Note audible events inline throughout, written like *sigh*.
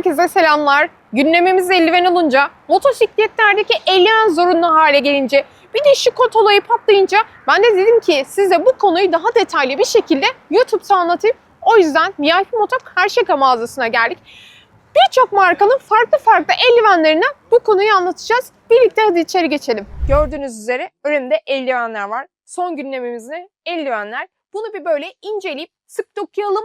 Herkese selamlar. Gündemimiz eldiven olunca, motosikletlerdeki eldiven zorunlu hale gelince, bir de şu kot olayı patlayınca ben de dedim ki size bu konuyu daha detaylı bir şekilde YouTube'da anlatayım. O yüzden VIP Motok her şaka mağazasına geldik. Birçok markanın farklı farklı eldivenlerinden bu konuyu anlatacağız. Birlikte hadi içeri geçelim. Gördüğünüz üzere önümde eldivenler var. Son gündemimizde eldivenler. Bunu bir böyle inceleyip sık dokuyalım.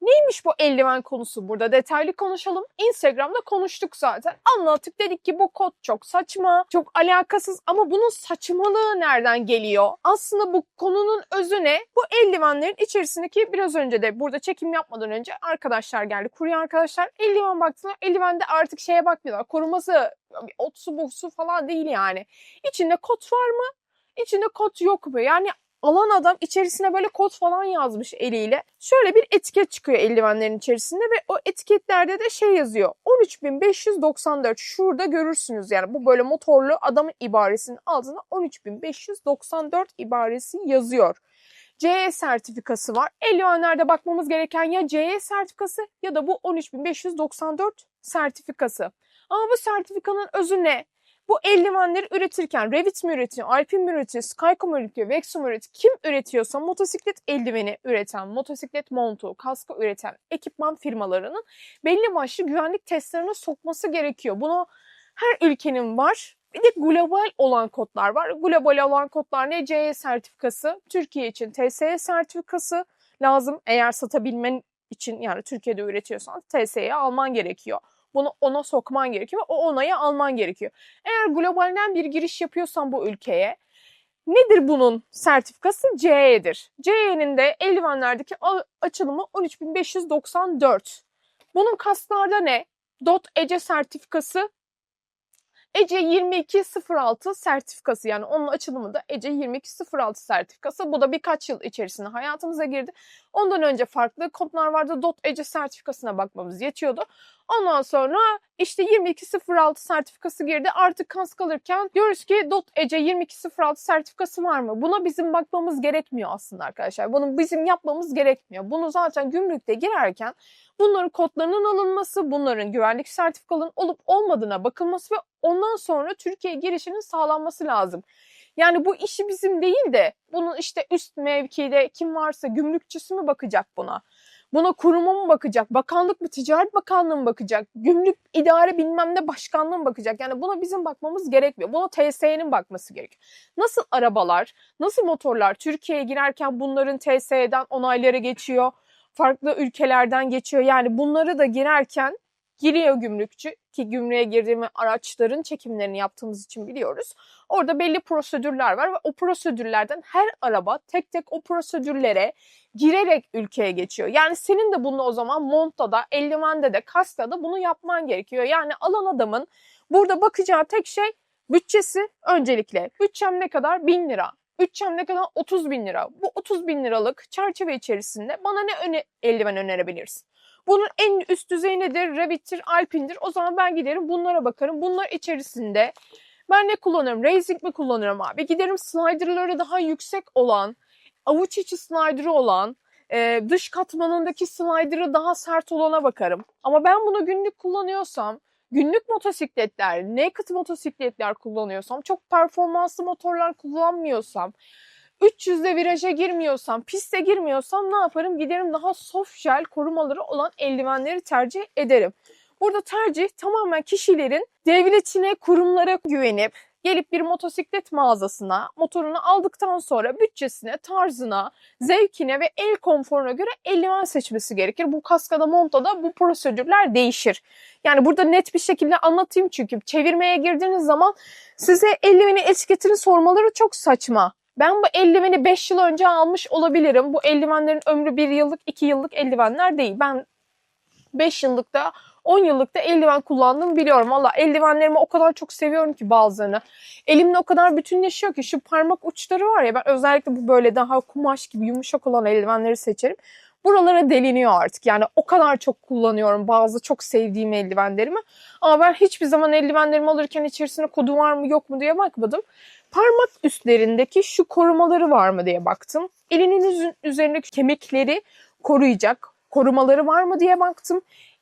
Neymiş bu eldiven konusu burada detaylı konuşalım. Instagram'da konuştuk zaten. Anlattık dedik ki bu kod çok saçma, çok alakasız ama bunun saçmalığı nereden geliyor? Aslında bu konunun özü ne? Bu eldivenlerin içerisindeki biraz önce de burada çekim yapmadan önce arkadaşlar geldi. Kurye arkadaşlar eldiven baktılar. Eldivende artık şeye bakmıyorlar. Koruması otsu boksu falan değil yani. İçinde kot var mı? İçinde kot yok mu? Yani alan adam içerisine böyle kod falan yazmış eliyle. Şöyle bir etiket çıkıyor eldivenlerin içerisinde ve o etiketlerde de şey yazıyor. 13594 şurada görürsünüz yani bu böyle motorlu adamın ibaresinin altında 13594 ibaresi yazıyor. CE sertifikası var. Eldivenlerde bakmamız gereken ya CE sertifikası ya da bu 13594 sertifikası. Ama bu sertifikanın özü ne? Bu eldivenleri üretirken Revit mi üretiyor, Alpine mi üretiyor, Skyco mu üretiyor, Vexo mu üretiyor? Kim üretiyorsa motosiklet eldiveni üreten, motosiklet montu, kasko üreten ekipman firmalarının belli başlı güvenlik testlerine sokması gerekiyor. Bunu her ülkenin var. Bir de global olan kodlar var. Global olan kodlar ne? CE sertifikası, Türkiye için TSE sertifikası lazım. Eğer satabilmen için yani Türkiye'de üretiyorsan TSE'yi alman gerekiyor. Bunu ona sokman gerekiyor ve o onayı alman gerekiyor. Eğer globalden bir giriş yapıyorsan bu ülkeye nedir bunun sertifikası? CE'dir. CE'nin de eldivenlerdeki açılımı 13594. Bunun kaslarda ne? DOT ECE sertifikası ECE 2206 sertifikası yani onun açılımı da ECE 2206 sertifikası. Bu da birkaç yıl içerisinde hayatımıza girdi. Ondan önce farklı kodlar vardı. DOT ECE sertifikasına bakmamız yetiyordu. Ondan sonra işte 2206 sertifikası girdi. Artık kask alırken diyoruz ki DOT ECE 2206 sertifikası var mı? Buna bizim bakmamız gerekmiyor aslında arkadaşlar. Bunu bizim yapmamız gerekmiyor. Bunu zaten gümrükte girerken bunların kodlarının alınması, bunların güvenlik sertifikalarının olup olmadığına bakılması ve ondan sonra Türkiye'ye girişinin sağlanması lazım. Yani bu işi bizim değil de bunun işte üst mevkide kim varsa gümrükçüsü mü bakacak buna? Buna kurumu mu bakacak? Bakanlık mı? Ticaret Bakanlığı mı bakacak? Gümrük idare bilmem ne başkanlığı mı bakacak? Yani buna bizim bakmamız gerekmiyor. Buna TSE'nin bakması gerekiyor. Nasıl arabalar, nasıl motorlar Türkiye'ye girerken bunların TSE'den onayları geçiyor? Farklı ülkelerden geçiyor. Yani bunları da girerken giriyor gümrükçü ki gümrüğe girdiğimi araçların çekimlerini yaptığımız için biliyoruz. Orada belli prosedürler var ve o prosedürlerden her araba tek tek o prosedürlere girerek ülkeye geçiyor. Yani senin de bunu o zaman montta da, eldivende de, kaskta da bunu yapman gerekiyor. Yani alan adamın burada bakacağı tek şey bütçesi öncelikle. Bütçem ne kadar? 1000 lira. Bütçem ne kadar? 30 bin lira. Bu 30 bin liralık çerçeve içerisinde bana ne öne, eldiven önerebilirsin? Bunun en üst düzeyi nedir? Revit'tir, Alpine'dir. O zaman ben giderim bunlara bakarım. Bunlar içerisinde ben ne kullanırım? Racing mi kullanırım abi? Giderim sliderları daha yüksek olan, avuç içi slider'ı olan, e, dış katmanındaki slider'ı daha sert olana bakarım. Ama ben bunu günlük kullanıyorsam, günlük motosikletler, naked motosikletler kullanıyorsam, çok performanslı motorlar kullanmıyorsam, 300'de viraja girmiyorsam, piste girmiyorsam ne yaparım? Giderim daha soft gel korumaları olan eldivenleri tercih ederim. Burada tercih tamamen kişilerin devletine, kurumlara güvenip gelip bir motosiklet mağazasına motorunu aldıktan sonra bütçesine, tarzına, zevkine ve el konforuna göre eldiven seçmesi gerekir. Bu kaskada, montada bu prosedürler değişir. Yani burada net bir şekilde anlatayım çünkü çevirmeye girdiğiniz zaman size eldiveni etiketini sormaları çok saçma. Ben bu eldiveni 5 yıl önce almış olabilirim. Bu eldivenlerin ömrü 1 yıllık, 2 yıllık eldivenler değil. Ben 5 yıllıkta 10 yıllıkta eldiven kullandığımı biliyorum. Valla eldivenlerimi o kadar çok seviyorum ki bazılarını. Elimle o kadar bütünleşiyor ki şu parmak uçları var ya ben özellikle bu böyle daha kumaş gibi yumuşak olan eldivenleri seçerim. Buralara deliniyor artık. Yani o kadar çok kullanıyorum bazı çok sevdiğim eldivenlerimi. Ama ben hiçbir zaman eldivenlerimi alırken içerisine kodu var mı yok mu diye bakmadım. Parmak üstlerindeki şu korumaları var mı diye baktım. Elinin üzerindeki kemikleri koruyacak korumaları var mı diye baktım.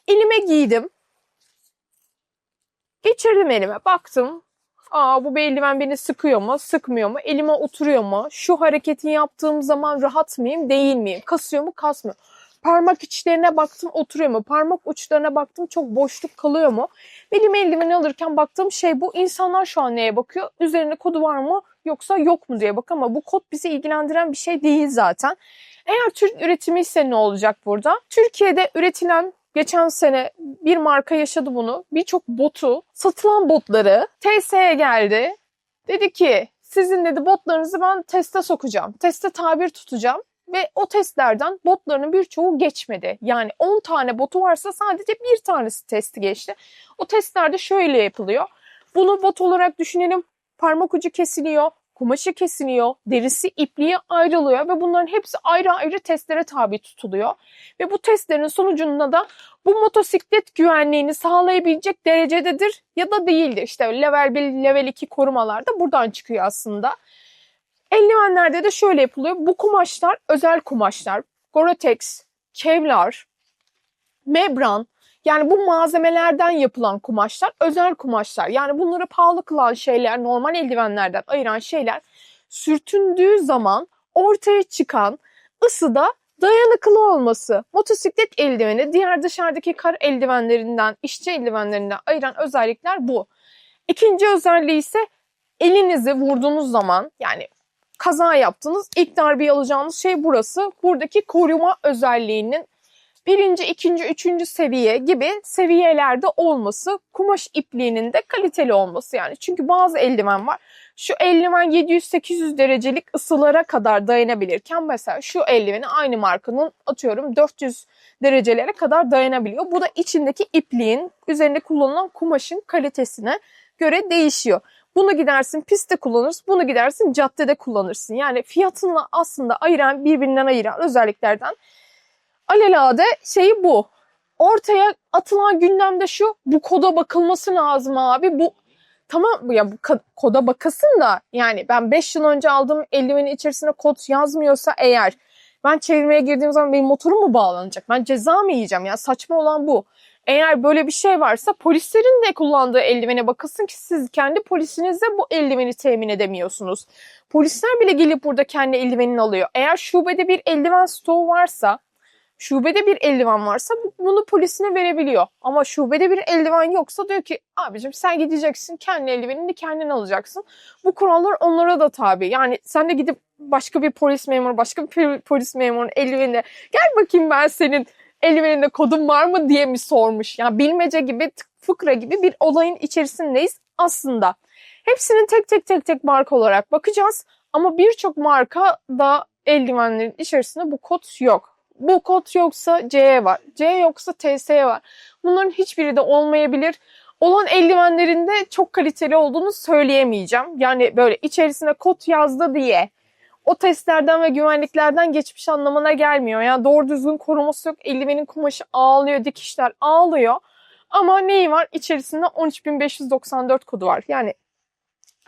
Elime giydim. Geçirdim elime baktım. Aa bu bir eldiven beni sıkıyor mu, sıkmıyor mu, elime oturuyor mu? Şu hareketi yaptığım zaman rahat mıyım, değil miyim? Kasıyor mu, kasmıyor. Parmak içlerine baktım oturuyor mu? Parmak uçlarına baktım çok boşluk kalıyor mu? Benim eldiveni alırken baktığım şey bu. İnsanlar şu an neye bakıyor? Üzerinde kodu var mı yoksa yok mu diye bak ama bu kod bizi ilgilendiren bir şey değil zaten. Eğer Türk üretimi ise ne olacak burada? Türkiye'de üretilen geçen sene bir marka yaşadı bunu. Birçok botu, satılan botları TSE'ye geldi. Dedi ki sizin dedi botlarınızı ben teste sokacağım. Teste tabir tutacağım. Ve o testlerden botlarının birçoğu geçmedi. Yani 10 tane botu varsa sadece bir tanesi testi geçti. O testlerde şöyle yapılıyor. Bunu bot olarak düşünelim. Parmak ucu kesiliyor, kumaşı kesiliyor, derisi ipliğe ayrılıyor ve bunların hepsi ayrı ayrı testlere tabi tutuluyor. Ve bu testlerin sonucunda da bu motosiklet güvenliğini sağlayabilecek derecededir ya da değildir. İşte level 1, level 2 korumalar da buradan çıkıyor aslında. Eldivenlerde de şöyle yapılıyor. Bu kumaşlar özel kumaşlar. Gore-Tex, Kevlar, membran yani bu malzemelerden yapılan kumaşlar özel kumaşlar. Yani bunları pahalı kılan şeyler, normal eldivenlerden ayıran şeyler sürtündüğü zaman ortaya çıkan ısıda dayanıklı olması. Motosiklet eldiveni diğer dışarıdaki kar eldivenlerinden, işçi eldivenlerinden ayıran özellikler bu. İkinci özelliği ise elinizi vurduğunuz zaman yani kaza yaptınız. ilk darbeyi alacağınız şey burası. Buradaki koruma özelliğinin birinci, ikinci, üçüncü seviye gibi seviyelerde olması, kumaş ipliğinin de kaliteli olması yani. Çünkü bazı eldiven var. Şu eldiven 700-800 derecelik ısılara kadar dayanabilirken mesela şu eldiveni aynı markanın atıyorum 400 derecelere kadar dayanabiliyor. Bu da içindeki ipliğin üzerinde kullanılan kumaşın kalitesine göre değişiyor. Bunu gidersin pistte kullanırsın, bunu gidersin caddede kullanırsın. Yani fiyatınla aslında ayıran, birbirinden ayıran özelliklerden alelade şeyi bu. Ortaya atılan gündemde şu, bu koda bakılması lazım abi. Bu tamam ya bu koda bakasın da yani ben 5 yıl önce aldığım eldivenin içerisine kod yazmıyorsa eğer ben çevirmeye girdiğim zaman benim motorum mu bağlanacak? Ben ceza mı yiyeceğim? Ya saçma olan bu. Eğer böyle bir şey varsa polislerin de kullandığı eldivene bakılsın ki siz kendi polisinizle bu eldiveni temin edemiyorsunuz. Polisler bile gelip burada kendi eldivenini alıyor. Eğer şubede bir eldiven stoğu varsa, şubede bir eldiven varsa bunu polisine verebiliyor. Ama şubede bir eldiven yoksa diyor ki abicim sen gideceksin kendi eldivenini kendin alacaksın. Bu kurallar onlara da tabi. Yani sen de gidip başka bir polis memuru, başka bir polis memurunun eldivenine gel bakayım ben senin eldiveninde kodun var mı diye mi sormuş. Yani bilmece gibi fıkra gibi bir olayın içerisindeyiz aslında. Hepsinin tek tek tek tek marka olarak bakacağız. Ama birçok marka da eldivenlerin içerisinde bu kod yok. Bu kod yoksa C var. C yoksa TS var. Bunların hiçbiri de olmayabilir. Olan eldivenlerinde çok kaliteli olduğunu söyleyemeyeceğim. Yani böyle içerisine kod yazdı diye o testlerden ve güvenliklerden geçmiş anlamına gelmiyor. Yani doğru düzgün koruması yok. Eldivenin kumaşı ağlıyor, dikişler ağlıyor. Ama neyi var? İçerisinde 13594 kodu var. Yani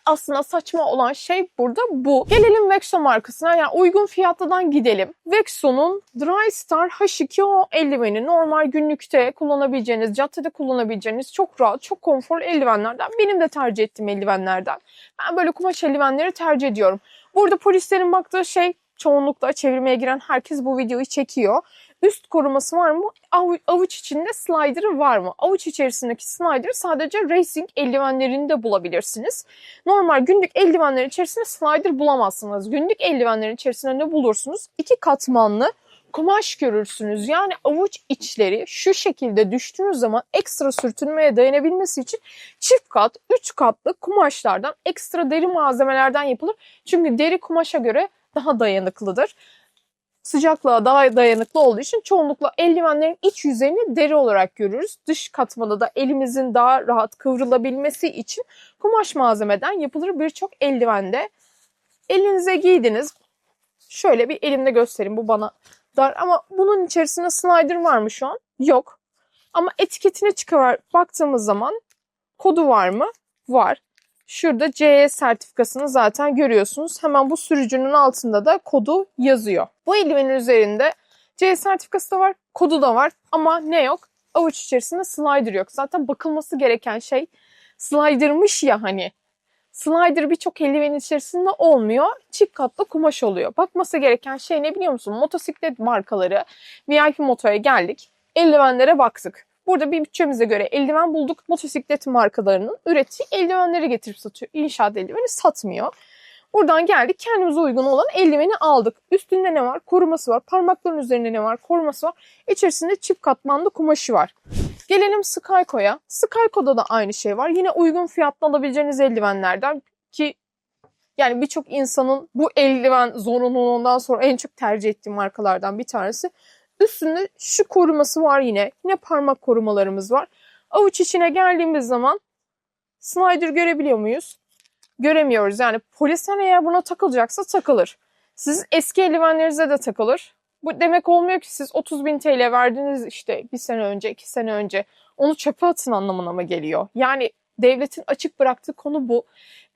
aslında saçma olan şey burada bu. Gelelim Vexo markasına. Yani uygun fiyatlıdan gidelim. Vexo'nun Dry Star H2O eldiveni normal günlükte kullanabileceğiniz, caddede kullanabileceğiniz çok rahat, çok konforlu eldivenlerden. Benim de tercih ettiğim eldivenlerden. Ben böyle kumaş eldivenleri tercih ediyorum. Burada polislerin baktığı şey çoğunlukla çevirmeye giren herkes bu videoyu çekiyor. Üst koruması var mı? Avu, avuç içinde slider'ı var mı? Avuç içerisindeki slider sadece racing eldivenlerinde bulabilirsiniz. Normal günlük eldivenlerin içerisinde slider bulamazsınız. Günlük eldivenlerin içerisinde ne bulursunuz? İki katmanlı kumaş görürsünüz. Yani avuç içleri şu şekilde düştüğünüz zaman ekstra sürtünmeye dayanabilmesi için çift kat, üç katlı kumaşlardan, ekstra deri malzemelerden yapılır. Çünkü deri kumaşa göre daha dayanıklıdır. Sıcaklığa daha dayanıklı olduğu için çoğunlukla eldivenlerin iç yüzeyini deri olarak görürüz. Dış katmanı da elimizin daha rahat kıvrılabilmesi için kumaş malzemeden yapılır birçok eldivende. Elinize giydiniz. Şöyle bir elimde göstereyim bu bana dar ama bunun içerisinde slider var mı şu an? Yok. Ama etiketine çıkar baktığımız zaman kodu var mı? Var. Şurada CE sertifikasını zaten görüyorsunuz. Hemen bu sürücünün altında da kodu yazıyor. Bu eldivenin üzerinde CE sertifikası da var, kodu da var ama ne yok? Avuç içerisinde slider yok. Zaten bakılması gereken şey slider'mış ya hani. Slider birçok eldivenin içerisinde olmuyor. Çift katlı kumaş oluyor. Bakması gereken şey ne biliyor musun? Motosiklet markaları VIP motoya geldik. Eldivenlere baktık. Burada bir bütçemize göre eldiven bulduk. Motosiklet markalarının ürettiği eldivenleri getirip satıyor. İnşaat eldiveni satmıyor. Buradan geldik kendimize uygun olan eldiveni aldık. Üstünde ne var? Koruması var. Parmakların üzerinde ne var? Koruması var. İçerisinde çift katmanlı kumaşı var. Gelelim Skyco'ya. Skyco'da da aynı şey var. Yine uygun fiyatlı alabileceğiniz eldivenlerden ki yani birçok insanın bu eldiven zorunluluğundan sonra en çok tercih ettiği markalardan bir tanesi. Üstünde şu koruması var yine. Yine parmak korumalarımız var. Avuç içine geldiğimiz zaman slider görebiliyor muyuz? Göremiyoruz. Yani polisten eğer buna takılacaksa takılır. Siz eski eldivenlerinize de takılır. Bu demek olmuyor ki siz 30 bin TL verdiniz işte bir sene önce, iki sene önce. Onu çöpe atın anlamına mı geliyor? Yani devletin açık bıraktığı konu bu.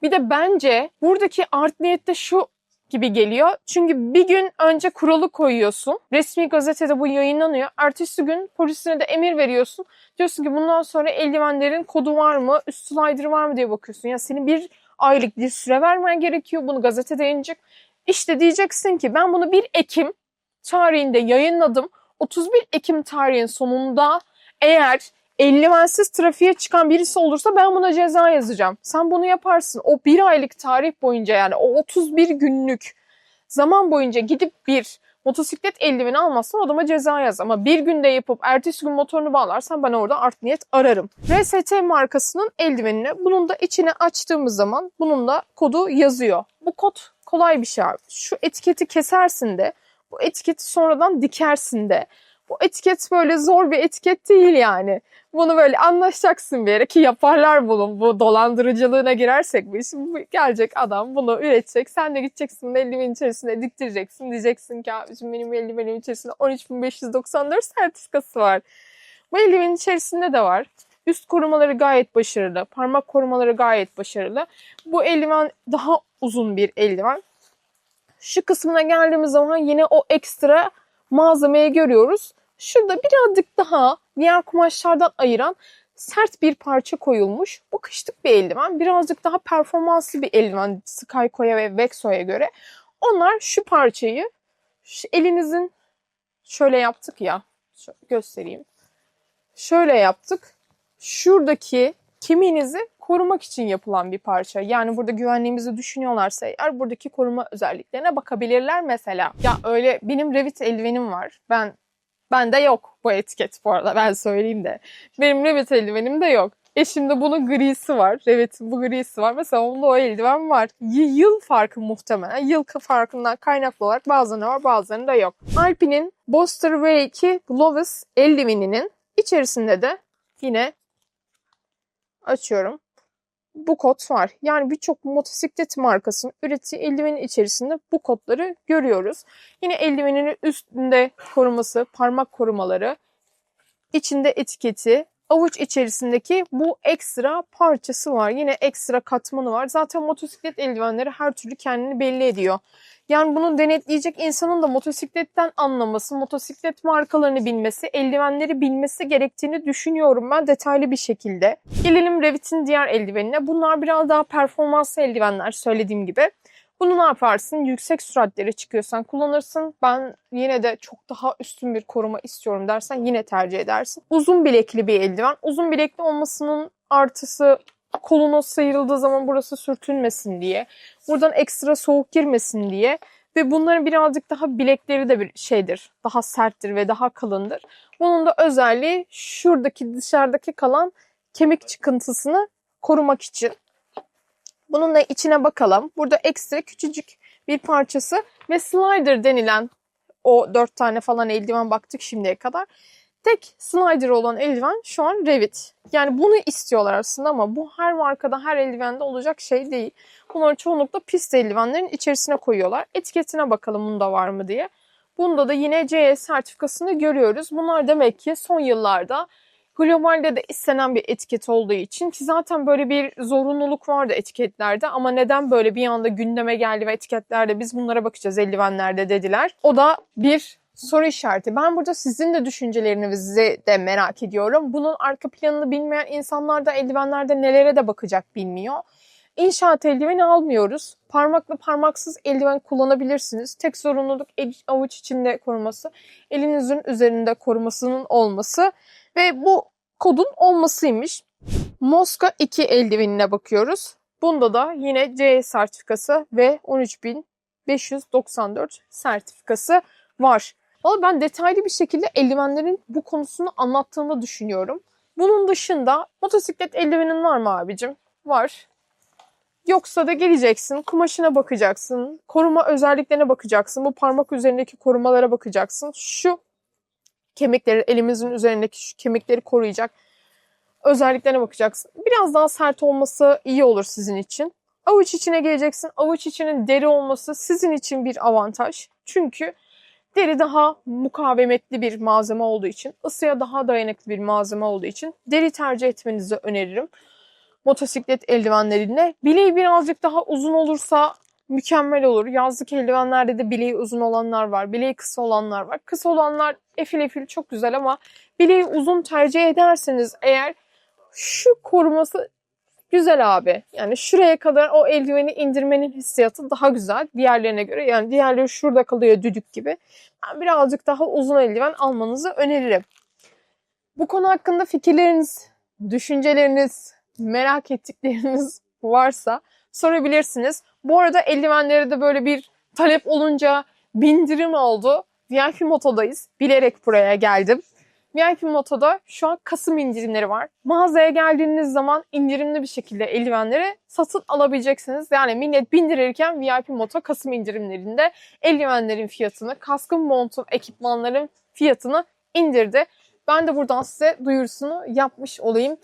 Bir de bence buradaki art niyette şu gibi geliyor. Çünkü bir gün önce kuralı koyuyorsun. Resmi gazetede bu yayınlanıyor. Ertesi gün polisine de emir veriyorsun. Diyorsun ki bundan sonra eldivenlerin kodu var mı, üst slider var mı diye bakıyorsun. Ya senin bir aylık bir süre vermen gerekiyor. Bunu gazetede yayınlayacak. İşte diyeceksin ki ben bunu 1 Ekim tarihinde yayınladım. 31 Ekim tarihin sonunda eğer eldivensiz trafiğe çıkan birisi olursa ben buna ceza yazacağım. Sen bunu yaparsın. O bir aylık tarih boyunca yani o 31 günlük zaman boyunca gidip bir motosiklet eldiveni almazsan adama ceza yaz. Ama bir günde yapıp ertesi gün motorunu bağlarsan ben orada art niyet ararım. RST markasının eldivenini bunun da içine açtığımız zaman bunun da kodu yazıyor. Bu kod kolay bir şey abi. Şu etiketi kesersin de bu etiketi sonradan dikersin de. Bu etiket böyle zor bir etiket değil yani. Bunu böyle anlaşacaksın bir yere ki yaparlar bunu. Bu dolandırıcılığına girersek bu işin gelecek adam bunu üretecek. Sen de gideceksin bunu eldivenin içerisine diktireceksin. Diyeceksin ki abicim benim eldivenim içerisinde 13.594 sertifikası var. Bu eldivenin içerisinde de var. Üst korumaları gayet başarılı. Parmak korumaları gayet başarılı. Bu eldiven daha uzun bir eldiven. Şu kısmına geldiğimiz zaman yine o ekstra malzemeyi görüyoruz. Şurada birazcık daha diğer kumaşlardan ayıran sert bir parça koyulmuş. Bu kışlık bir eldiven. Birazcık daha performanslı bir eldiven Skyco'ya ve Vexo'ya göre. Onlar şu parçayı şu elinizin şöyle yaptık ya. Şöyle göstereyim. Şöyle yaptık. Şuradaki kemiğinizi korumak için yapılan bir parça. Yani burada güvenliğimizi düşünüyorlarsa eğer buradaki koruma özelliklerine bakabilirler mesela. Ya öyle benim Revit eldivenim var. Ben bende yok bu etiket bu arada ben söyleyeyim de. Benim Revit eldivenim de yok. Eşimde bunun grisi var. Revit'in bu grisi var. Mesela onda o eldiven var. Y- yıl farkı muhtemelen. Yıl farkından kaynaklı olarak bazılarında var bazılarında yok. Alpine'in Boster V2 Glovis eldiveninin içerisinde de yine açıyorum bu kod var. Yani birçok motosiklet markasının ürettiği eldivenin içerisinde bu kodları görüyoruz. Yine eldivenin üstünde koruması, parmak korumaları, içinde etiketi, avuç içerisindeki bu ekstra parçası var. Yine ekstra katmanı var. Zaten motosiklet eldivenleri her türlü kendini belli ediyor. Yani bunu denetleyecek insanın da motosikletten anlaması, motosiklet markalarını bilmesi, eldivenleri bilmesi gerektiğini düşünüyorum ben detaylı bir şekilde. Gelelim Revit'in diğer eldivenine. Bunlar biraz daha performanslı eldivenler söylediğim gibi. Bunu ne yaparsın? Yüksek süratlere çıkıyorsan kullanırsın. Ben yine de çok daha üstün bir koruma istiyorum dersen yine tercih edersin. Uzun bilekli bir eldiven. Uzun bilekli olmasının artısı kolunu sıyrıldığı zaman burası sürtünmesin diye. Buradan ekstra soğuk girmesin diye. Ve bunların birazcık daha bilekleri de bir şeydir. Daha serttir ve daha kalındır. Bunun da özelliği şuradaki dışarıdaki kalan kemik çıkıntısını korumak için. Bunun da içine bakalım. Burada ekstra küçücük bir parçası ve slider denilen o dört tane falan eldiven baktık şimdiye kadar. Tek slider olan eldiven şu an Revit. Yani bunu istiyorlar aslında ama bu her markada her eldivende olacak şey değil. Bunları çoğunlukla pist eldivenlerin içerisine koyuyorlar. Etiketine bakalım bunda var mı diye. Bunda da yine CE sertifikasını görüyoruz. Bunlar demek ki son yıllarda globalde de istenen bir etiket olduğu için ki zaten böyle bir zorunluluk vardı etiketlerde ama neden böyle bir anda gündeme geldi ve etiketlerde biz bunlara bakacağız eldivenlerde dediler. O da bir soru işareti. Ben burada sizin de düşüncelerinizi de merak ediyorum. Bunun arka planını bilmeyen insanlar da eldivenlerde nelere de bakacak bilmiyor. İnşaat eldiveni almıyoruz. Parmaklı parmaksız eldiven kullanabilirsiniz. Tek zorunluluk el, avuç içinde koruması, elinizin üzerinde korumasının olması ve bu kodun olmasıymış. Moska 2 eldivenine bakıyoruz. Bunda da yine C sertifikası ve 13594 sertifikası var. Valla ben detaylı bir şekilde eldivenlerin bu konusunu anlattığını düşünüyorum. Bunun dışında motosiklet eldivenin var mı abicim? Var. Yoksa da geleceksin, kumaşına bakacaksın, koruma özelliklerine bakacaksın, bu parmak üzerindeki korumalara bakacaksın. Şu kemikleri, elimizin üzerindeki şu kemikleri koruyacak özelliklerine bakacaksın. Biraz daha sert olması iyi olur sizin için. Avuç içine geleceksin. Avuç içinin deri olması sizin için bir avantaj. Çünkü deri daha mukavemetli bir malzeme olduğu için, ısıya daha dayanıklı bir malzeme olduğu için deri tercih etmenizi öneririm. Motosiklet eldivenlerinde. Bileği birazcık daha uzun olursa mükemmel olur. Yazlık eldivenlerde de bileği uzun olanlar var. Bileği kısa olanlar var. Kısa olanlar efil efil çok güzel ama bileği uzun tercih ederseniz eğer şu koruması güzel abi. Yani şuraya kadar o eldiveni indirmenin hissiyatı daha güzel diğerlerine göre. Yani diğerleri şurada kalıyor düdük gibi. Ben birazcık daha uzun eldiven almanızı öneririm. Bu konu hakkında fikirleriniz, düşünceleriniz, merak ettikleriniz *laughs* varsa sorabilirsiniz. Bu arada eldivenlere de böyle bir talep olunca bindirim oldu. VIP Moto'dayız. Bilerek buraya geldim. VIP Moto'da şu an Kasım indirimleri var. Mağazaya geldiğiniz zaman indirimli bir şekilde eldivenleri satın alabileceksiniz. Yani millet bindirirken VIP Moto Kasım indirimlerinde eldivenlerin fiyatını, kaskın montun, ekipmanların fiyatını indirdi. Ben de buradan size duyurusunu yapmış olayım.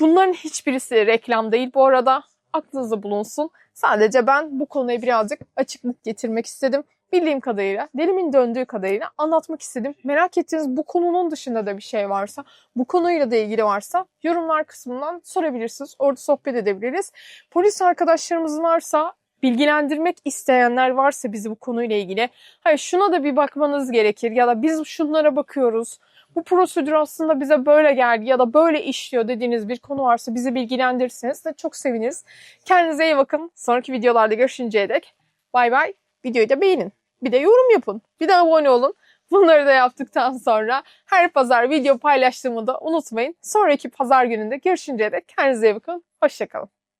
Bunların hiçbirisi reklam değil bu arada. Aklınızda bulunsun. Sadece ben bu konuya birazcık açıklık getirmek istedim bildiğim kadarıyla, dilimin döndüğü kadarıyla anlatmak istedim. Merak ettiğiniz bu konunun dışında da bir şey varsa, bu konuyla da ilgili varsa yorumlar kısmından sorabilirsiniz. Orada sohbet edebiliriz. Polis arkadaşlarımız varsa, bilgilendirmek isteyenler varsa bizi bu konuyla ilgili, hayır şuna da bir bakmanız gerekir ya da biz şunlara bakıyoruz. Bu prosedür aslında bize böyle geldi ya da böyle işliyor dediğiniz bir konu varsa bizi bilgilendirirseniz de çok seviniriz. Kendinize iyi bakın. Sonraki videolarda görüşünceye dek bay bay. Videoyu da beğenin. Bir de yorum yapın. Bir de abone olun. Bunları da yaptıktan sonra her pazar video paylaştığımı da unutmayın. Sonraki pazar gününde görüşünceye dek kendinize iyi bakın. Hoşçakalın.